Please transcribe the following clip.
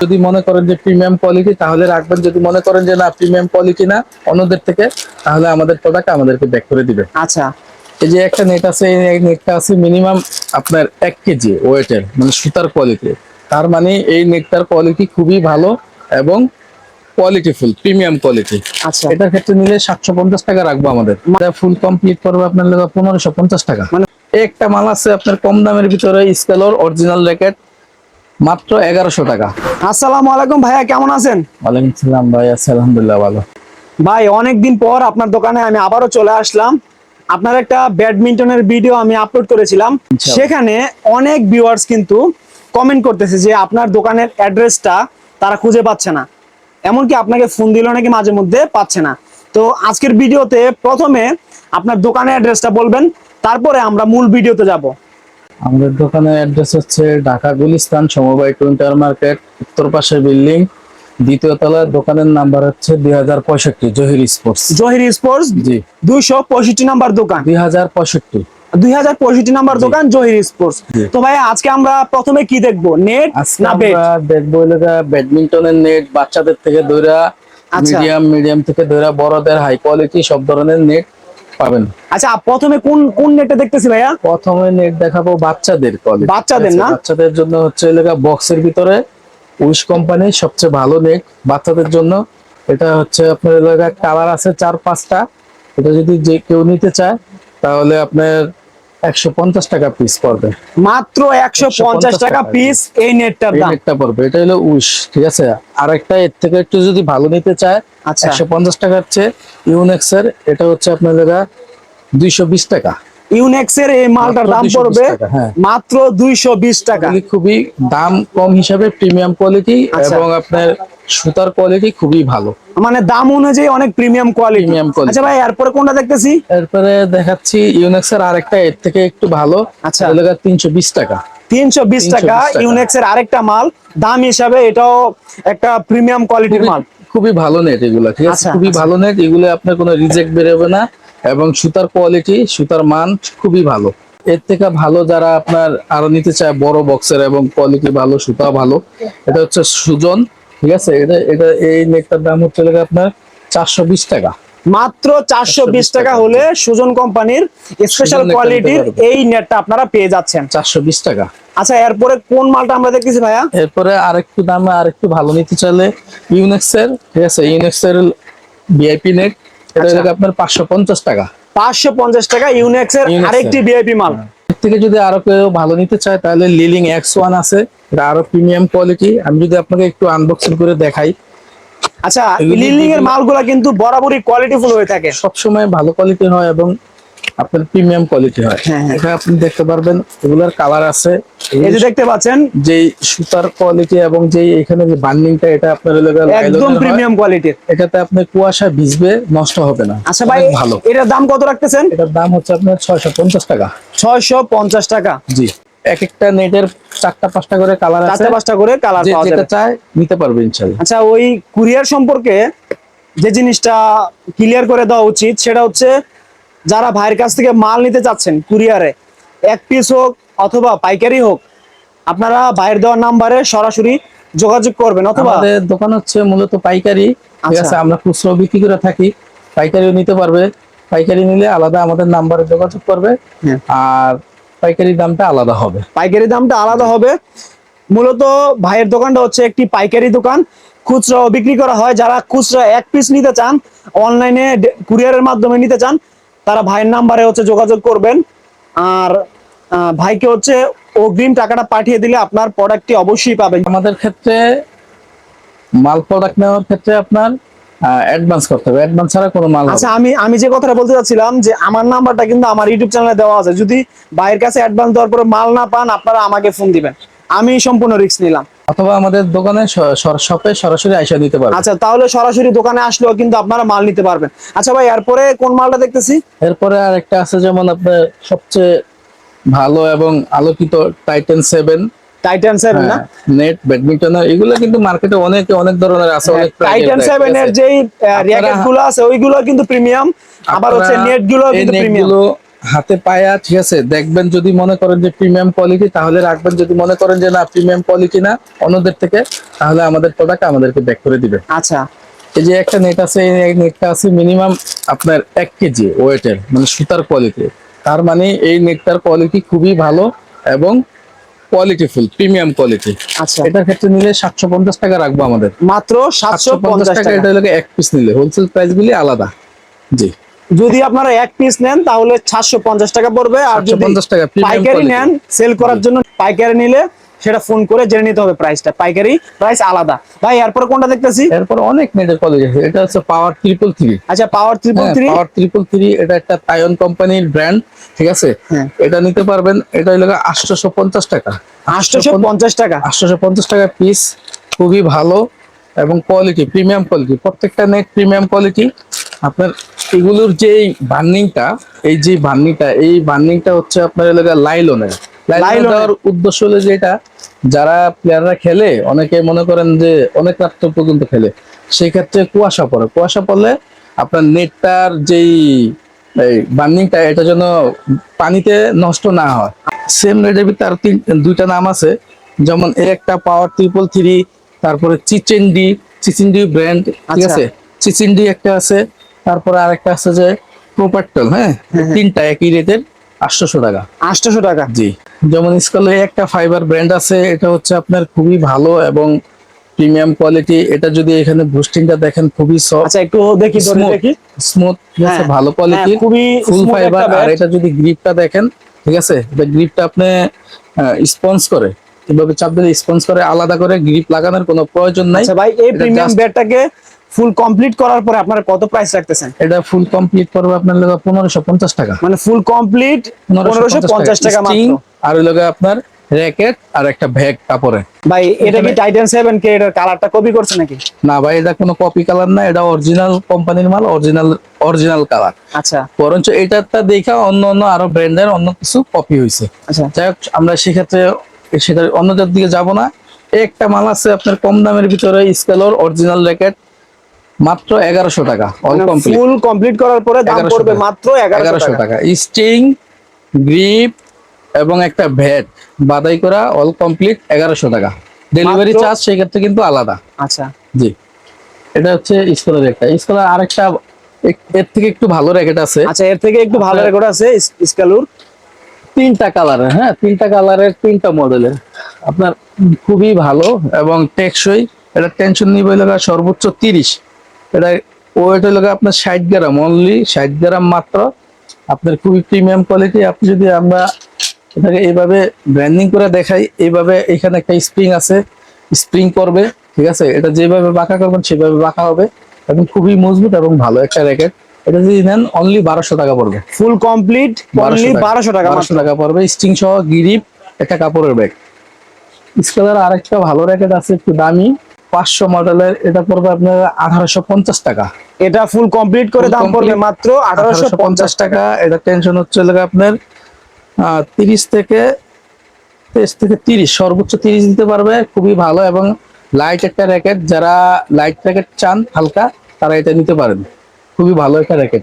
যদি মনে করেন যে প্রিমিয়াম কোয়ালিটি তাহলে রাখবেন। যদি মনে করেন যে না প্রিমিয়াম কোয়ালিটি না অন্যদের থেকে তাহলে আমাদের প্রোডাক্ট আমাদেরকে ব্যাক করে দিবে আচ্ছা। এই যে একটা নেট আছে এই নেটটা আছে মিনিমাম আপনার এক কেজি ওয়েটের মানে সুতার কোয়ালিটি তার মানে এই নেটটার কোয়ালিটি খুবই ভালো এবং কোয়ালিটিফুল প্রিমিয়াম কোয়ালিটি আচ্ছা। এটার ক্ষেত্রে নিলে সাতশো পঞ্চাশ টাকা রাখব আমাদের। ফুল কমপ্লিট করবে আপনার লেগে পনেরোশো পঞ্চাশ টাকা। মানে- একটা মাল আছে আপনার কম দামের ভিতরে স্কেলর অরিজিনাল র্যাকেট মাত্র এগারোশো টাকা। আসসালামু আলাইকুম ভাইয়া কেমন আছেন? ওয়ালাইকুম সালাম ভাই আছি আলহামদুলিল্লাহ ভালো। ভাই অনেকদিন পর আপনার দোকানে আমি আবারও চলে আসলাম। আপনার একটা ব্যাডমিন্টনের ভিডিও আমি আপলোড করেছিলাম। সেখানে অনেক ভিউয়ার্স কিন্তু কমেন্ট করতেছে যে আপনার দোকানের অ্যাড্রেসটা তারা খুঁজে পাচ্ছে না। এমনকি আপনাকে ফোন দিলেও নাকি মাঝে মধ্যে পাচ্ছে না। তো আজকের ভিডিওতে প্রথমে আপনার দোকানের অ্যাড্রেসটা বলবেন তারপরে আমরা মূল ভিডিওতে যাব। আমাদের দোকানের অ্যাড্রেস হচ্ছে ঢাকা গুলিস্তান সমবায় টুইন্টার মার্কেট উত্তর পাশে বিল্ডিং দ্বিতীয় তলার দোকানের নাম্বার হচ্ছে দুই হাজার পঁয়ষট্টি জহির স্পোর্টস। জহির স্পোর্টস? জি। দুইশো পঁয়ষট্টি নাম্বার দোকান? দুই হাজার পঁয়ষট্টি। দুই হাজার পঁয়ষট্টি নাম্বার দোকান জহির স্পোর্টস। তো ভাই আজকে আমরা প্রথমে কি দেখব? নেট না দেখব ব্যাডমিন্টনের নেট বাচ্চাদের থেকে আচ্ছা। মিডিয়াম মিডিয়াম থেকে ধরা বড়দের হাই কোয়ালিটি সব ধরনের নেট। পাবেন। আচ্ছা প্রথমে কোন কোন নেটটা দেখতেছি ভাইয়া? প্রথমে নেট দেখাবো বাচ্চাদের কলেজ বাচ্চাদের না? বাচ্চাদের জন্য হচ্ছে এলাকা বক্সের ভিতরে উইশ কোম্পানির সবচেয়ে ভালো নেট বাচ্চাদের জন্য। এটা হচ্ছে আপনার এলাকার কালার আছে চার পাঁচটা। এটা যদি যে কেউ নিতে চায় তাহলে আপনার একশো পঞ্চাশ টাকা পিস পড়বে। মাত্র একশো পঞ্চাশ 150 টাকা টাকা, পিস এই নেটটার দাম। নেটটা পড়বে। এটা হলো উইশ ঠিক আছে? আর একটা এর থেকে একটু যদি ভালো নিতে চায় আচ্ছা। একশো পঞ্চাশ টাকার চেয়ে ইউনেক্স এর এটা হচ্ছে আপনার দুইশো বিশ টাকা। ইউনেক্স এর এই মালটার দাম পড়বে হ্যাঁ। মাত্র দুইশো বিশ টাকা। খুবই দাম কম হিসাবে প্রিমিয়াম কোয়ালিটি আচ্ছা। এবং আপনার সুতার কোয়ালিটি খুবই ভালো। মানে দাম অনুযায়ী অনেক প্রিমিয়াম কোয়ালিটি। আচ্ছা ভাই এরপরে কোনটা দেখতেছি? এরপরে দেখাচ্ছি ইউনেক্স এর আরেকটা এর থেকে একটু ভালো। আচ্ছা। এলাকা তিনশো বিশ টাকা। তিনশো বিশ 320 টাকা টাকা। ইউনেক্স এর আরেকটা মাল। দাম হিসাবে এটাও একটা প্রিমিয়াম কোয়ালিটির মাল। খুবই ভালো নেট এগুলো ঠিক আছে? আচ্ছা, খুবই আচ্ছা। ভালো নেট এগুলো আপনার কোনো রিজেক্ট বেরোবে না। এবং সুতার কোয়ালিটি সুতার মান খুবই ভালো। এর থেকে ভালো যারা আপনার আরও নিতে চায় বড় বক্সের এবং কোয়ালিটি ভালো সুতা ভালো এটা হচ্ছে সুজন। ঠিক আছে? এটা এটা এই নেটটার দাম হচ্ছে লেগে আপনার চারশো বিশ টাকা। মাত্র চারশো বিশ টাকা। হলে সুজন কোম্পানির স্পেশাল কোয়ালিটির এই নেটটা আপনারা পেয়ে যাচ্ছেন। চারশো বিশ টাকা। আচ্ছা এরপরে কোন মালটা আমরা দেখতেছি ভাইয়া? এরপরে আরেকটু দামে আরেকটু ভালো নিতে চাইলে ইউনেক্স এর ঠিক আছে? ইউনেক্স এর ভিআইপি নেট। এটা আচ্ছা। আপনার পাঁচশো পঞ্চাশ টাকা। পাঁচশো পঞ্চাশ টাকা ইউনেক্স এর। আরেকটি ভিআইপি মাল। এর থেকে যদি আরও কেউ ভালো নিতে চায় তাহলে লিলিং এক্স ওয়ান আছে। এটা আরও প্রিমিয়াম কোয়ালিটি আমি যদি আপনাকে একটু আনবক্সিং করে দেখাই। আচ্ছা লিলিং এর মালগুলা কিন্তু বরাবরই কোয়ালিটিফুল হয়ে থাকে। সবসময় ভালো কোয়ালিটি হয় এবং আপনার প্রিমিয়াম কোয়ালিটি হয়। হ্যাঁ, হ্যাঁ। এটা আপনি দেখতে পারবেন এগুলার কালার আছে। এই যে দেখতে পাচ্ছেন। যে সুতার কোয়ালিটি এবং যে এখানে যে বান্ডিংটা এটা আপনার একদম প্রিমিয়াম কোয়ালিটির এটাতে আপনি কুয়াশা ভিজবে নষ্ট হবে না। আচ্ছা ভাই ভালো। এটার দাম কত রাখতেছেন? এটার দাম হচ্ছে আপনার ছয়শো পঞ্চাশ টাকা। ছয়শো পঞ্চাশ টাকা। জি। এক একটা নেটের চারটা পাঁচটা করে কালার আছে। চারটে পাঁচটা করে কালার পাওয়া যেটা যাবে। চায় নিতে পারবে ইনশাল্লাহ আচ্ছা ওই কুরিয়ার সম্পর্কে যে জিনিসটা ক্লিয়ার করে দেওয়া উচিত সেটা হচ্ছে যারা ভাইয়ের কাছ থেকে মাল নিতে চাচ্ছেন কুরিয়ারে এক পিস হোক অথবা পাইকারি হোক আপনারা ভাইয়ের দেওয়ার নাম্বারে সরাসরি যোগাযোগ করবেন অথবা আমাদের দোকান হচ্ছে মূলত পাইকারি। ঠিক আচ্ছা। আছে আমরা খুচরো বিক্রি করে থাকি পাইকারিও নিতে পারবে। পাইকারি নিলে আলাদা আমাদের নাম্বারে যোগাযোগ করবে হ্যাঁ। আর পাইকারি দামটা আলাদা হবে। পাইকারি দামটা আলাদা হবে। মূলত ভাইয়ের দোকানটা হচ্ছে একটি পাইকারি দোকান। খুচরা বিক্রি করা হয়। যারা খুচরা এক পিস নিতে চান অনলাইনে কুরিয়ারের মাধ্যমে নিতে চান তারা ভাইয়ের নাম্বারে হচ্ছে যোগাযোগ করবেন। আর ভাইকে হচ্ছে অগ্রিম টাকাটা পাঠিয়ে দিলে আপনার প্রোডাক্টটি অবশ্যই পাবেন। আমাদের ক্ষেত্রে মাল প্রোডাক্ট নেওয়ার ক্ষেত্রে আপনার অ্যাডভান্স করতে হবে। অ্যাডভান্স ছাড়া কোনো মাল আচ্ছা। আমি আমি যে কথাটা বলতে চাচ্ছিলাম যে আমার নাম্বারটা কিন্তু আমার ইউটিউব চ্যানেলে দেওয়া আছে। যদি ভাইয়ের কাছে অ্যাডভান্স দেওয়ার পরে মাল না পান আপনারা আমাকে ফোন দিবেন। আমি সম্পূর্ণ রিস্ক নিলাম। অথবা আমাদের দোকানে শপে সরাসরি আইসা দিতে পারবে। আচ্ছা তাহলে সরাসরি দোকানে আসলেও কিন্তু আপনারা মাল নিতে পারবেন। আচ্ছা ভাই এরপরে কোন মালটা দেখতেছি? এরপরে আরেকটা আছে যেমন আপনার সবচেয়ে ভালো এবং আলোকিত টাইটেন সেভেন টাইটান সেভেন না? নেট ব্যাডমিন্টন এগুলো কিন্তু মার্কেটে অনেক অনেক ধরনের আছে অনেক টাইটান দেয়, সেভেন এর যেই আপনারা- র্যাকেটগুলো আছে ওইগুলো কিন্তু প্রিমিয়াম আবার হচ্ছে আপনারা নেটগুলো কিন্তু প্রিমিয়াম হাতে পায়া ঠিক আছে দেখবেন যদি মনে করেন যে প্রিমিয়াম কোয়ালিটি তাহলে রাখবেন। যদি মনে করেন যে না প্রিমিয়াম কোয়ালিটি না অন্যদের থেকে তাহলে আমাদের প্রোডাক্ট আমাদেরকে ব্যাক করে দিবে। আচ্ছা। এই যে একটা নেট আছে এই নেটটা আছে মিনিমাম আপনার এক কেজি ওয়েটের মানে সুতার কোয়ালিটি তার মানে এই নেটটার কোয়ালিটি খুবই ভালো এবং কোয়ালিটিফুল প্রিমিয়াম কোয়ালিটি আচ্ছা। এটার ক্ষেত্রে নিলে সাতশো পঞ্চাশ টাকা রাখব আমাদের। মাত্র সাতশো সাতশো পঞ্চাশ টাকা এটা হলো এক পিস নিলে। হোলসেল প্রাইস গুলি আলাদা। জি। যদি আপনারা এক পিস নেন তাহলে সাতশো পঞ্চাশ টাকা পড়বে। আর যদি টাকা, পাইকারি নেন সেল করার জন্য পাইকারি নিলে সেটা ফোন করে জেনে নিতে হবে প্রাইসটা পাইকারি প্রাইস আলাদা। ভাই এরপর কোনটা দেখতেছি? এরপর অনেক নেটের কলেজ আছে। এটা হচ্ছে পাওয়ার ট্রিপল থ্রি আচ্ছা power triple three power triple three এটা একটা তাইওয়ান কোম্পানির ব্র্যান্ড ঠিক আছে? হ্যাঁ। এটা নিতে পারবেন এটা হলো আটশোশো পঞ্চাশ টাকা। আটশোশো পঞ্চাশ টাকা? আটশোশো পঞ্চাশ টাকা পিস খুবই ভালো এবং কোয়ালিটি প্রিমিয়াম কোয়ালিটি প্রত্যেকটা নেট প্রিমিয়াম কোয়ালিটি আপনার এগুলোর যে বার্নিংটা এই যে বার্নিংটা এই বার্নিংটা হচ্ছে আপনার এলাকা লাইলনের। লাইলনের উদ্দেশ্য হলো যে এটা যারা প্লেয়াররা খেলে অনেকে মনে করেন যে অনেক রাত্র পর্যন্ত খেলে সেই ক্ষেত্রে কুয়াশা পড়ে। কুয়াশা পড়লে আপনার নেটটার যেই এই বার্নিংটা এটা যেন পানিতে নষ্ট না হয়। সেম নেটের ভিতরে আর তিন দুইটা নাম আছে যেমন এর একটা পাওয়ার ট্রিপল থ্রি তারপরে চিচেন্ডি চিচিন্ডি ব্র্যান্ড ঠিক আচ্ছা। আছে? চিচিন্ডি একটা আছে তারপরে আরেকটা আছে যে প্রোপার্টল হ্যাঁ? তিনটা একই রেটের আটশোশো টাকা। আটশোশো টাকা। জি। যেমন স্কলে একটা ফাইবার ব্র্যান্ড আছে এটা হচ্ছে আপনার খুবই ভালো এবং প্রিমিয়াম কোয়ালিটি এটা যদি এখানে বুস্টিংটা দেখেন খুবই সফট আচ্ছা একটু দেখি ধরে দেখি। স্মুথ হ্যাঁ, ভালো কোয়ালিটি হ্যাঁ, খুবই ফুল ফাইবার আর এটা যদি গ্রিপটা দেখেন ঠিক আছে এটা গ্রিপটা আপনি স্পন্স করে এভাবে চাপ দিলে স্পন্স করে আলাদা করে গ্রিপ লাগানোর কোনো প্রয়োজন নাই। আচ্ছা ভাই এই প্রিমিয়াম ব্যাটটাকে ফুল কমপ্লিট করার পরে আপনারা কত প্রাইস রাখতেছেন? এটা ফুল কমপ্লিট করবে আপনার পনেরোশো পঞ্চাশ টাকা। মানে ফুল কমপ্লিট পনেরোশো পঞ্চাশ টাকা। মাত্র। আর ওই লোক আপনার র্যাকেট আর একটা ব্যাগ কাপড়ে। ভাই এটা কি টাইটান সেভেন কে এটার কালারটা কপি করছে নাকি? না ভাই এটা কোনো কপি কালার না এটা অরিজিনাল কোম্পানির মাল অরিজিনাল অরিজিনাল কালার আচ্ছা। বরঞ্চ এটারটা দেখা অন্য অন্য আরও ব্র্যান্ডের অন্য কিছু কপি হয়েছে আচ্ছা। যাই হোক আমরা সেক্ষেত্রে সেটা অন্যদের দিকে যাব না। একটা মাল আছে আপনার কম দামের ভিতরে স্কেলর অরিজিনাল র্যাকেট মাত্র এগারোশো টাকা ফুল কমপ্লিট করার পরে দাম পড়বে মাত্র এগারোশো টাকা। স্টিং গ্রিপ এবং একটা ভ্যাট বাদাই করা অল কমপ্লিট এগারোশো টাকা। ডেলিভারি চার্জ সেক্ষেত্রে কিন্তু আলাদা। আচ্ছা। জি। এটা হচ্ছে স্কলার একটা। স্কলার আরেকটা এর থেকে একটু ভালো র্যাকেট আছে। আচ্ছা এর থেকে একটু ভালো রেকর্ড আছে স্কালুর? তিনটা কালারের হ্যাঁ তিনটা কালারের তিনটা মডেলের আপনার খুবই ভালো এবং টেকসই। এটা টেনশন নিবে সর্বোচ্চ তিরিশ। এটা ওয়েট হলো আপনার ষাট গ্রাম অনলি ষাট গ্রাম মাত্র। আপনার খুবই প্রিমিয়াম কোয়ালিটি আপনি যদি আমরা এটাকে এইভাবে ব্র্যান্ডিং করে দেখাই এইভাবে এখানে একটা স্প্রিং আছে স্প্রিং করবে ঠিক আছে? এটা যেভাবে বাঁকা করবেন সেভাবে বাঁকা হবে। এবং খুবই মজবুত এবং ভালো একটা র্যাকেট এটা যদি নেন অনলি বারোশো টাকা পড়বে। ফুল কমপ্লিট অনলি বারোশো টাকা বারোশো টাকা পড়বে। স্ট্রিং সহ গিরিপ একটা কাপড়ের ব্যাগ স্কেলার আরেকটা ভালো র্যাকেট আছে একটু দামি। পাঁচশো মডেলের এটা পড়বে আপনার আঠারোশো পঞ্চাশ টাকা। এটা ফুল কমপ্লিট করে দাম পড়বে মাত্র আঠারোশো পঞ্চাশ টাকা। এটা টেনশন হচ্ছে আপনার তিরিশ থেকে তেইশ থেকে তিরিশ সর্বোচ্চ তিরিশ দিতে পারবে খুবই ভালো এবং লাইট একটা র্যাকেট যারা লাইট র্যাকেট চান হালকা তারা এটা নিতে পারেন। খুবই ভালো একটা র্যাকেট